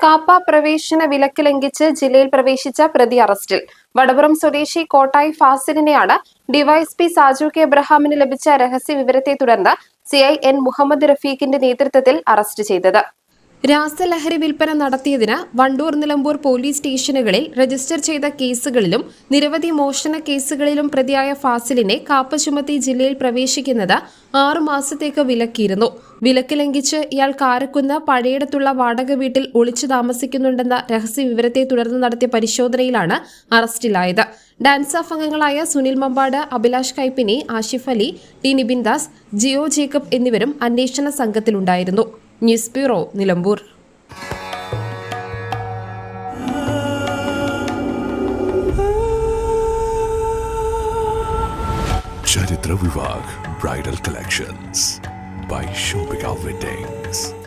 കാപ്പ പ്രവേശന വിലക്ക് ലംഘിച്ച് ജില്ലയിൽ പ്രവേശിച്ച പ്രതി അറസ്റ്റിൽ. വടപുറം സ്വദേശി കോട്ടായി ഫാസിലിനെയാണ് ഡിവൈഎസ്പി സാജു കെ എബ്രഹാമിന് ലഭിച്ച രഹസ്യ വിവരത്തെ തുടർന്ന് സിഐ എൻ മുഹമ്മദ് റഫീഖിന്റെ നേതൃത്വത്തിൽ അറസ്റ്റ് ചെയ്തത്. രാസലഹരി വിൽപ്പന നടത്തിയതിന് വണ്ടൂർ നിലമ്പൂർ പോലീസ് സ്റ്റേഷനുകളിൽ രജിസ്റ്റർ ചെയ്ത കേസുകളിലും നിരവധി മോഷണ കേസുകളിലും പ്രതിയായ ഫാസിലിനെ കാപ്പ ചുമത്തി ജില്ലയിൽ പ്രവേശിക്കുന്നത് ആറു മാസത്തേക്ക് വിലക്കിയിരുന്നു. വിലക്ക് ലംഘിച്ച് ഇയാൾ കാരക്കുന്ന് പഴയടത്തുള്ള വാടക വീട്ടിൽ ഒളിച്ചു താമസിക്കുന്നുണ്ടെന്ന രഹസ്യ വിവരത്തെ തുടർന്ന് നടത്തിയ പരിശോധനയിലാണ് അറസ്റ്റിലായത്. ഡാൻസ് അംഗങ്ങളായ സുനിൽ മമ്പാട് അഭിലാഷ് കൈപ്പിനി ആഷിഫ് അലി ടി നിബിൻ ദാസ് ജിയോ ജേക്കബ് എന്നിവരും അന്വേഷണ സംഘത്തിലുണ്ടായിരുന്നു. ന്യൂസ് ബ്യൂറോ നിലമ്പൂർ ചരിത്ര വിഭാഗ് bridal collections by Shoppika weddings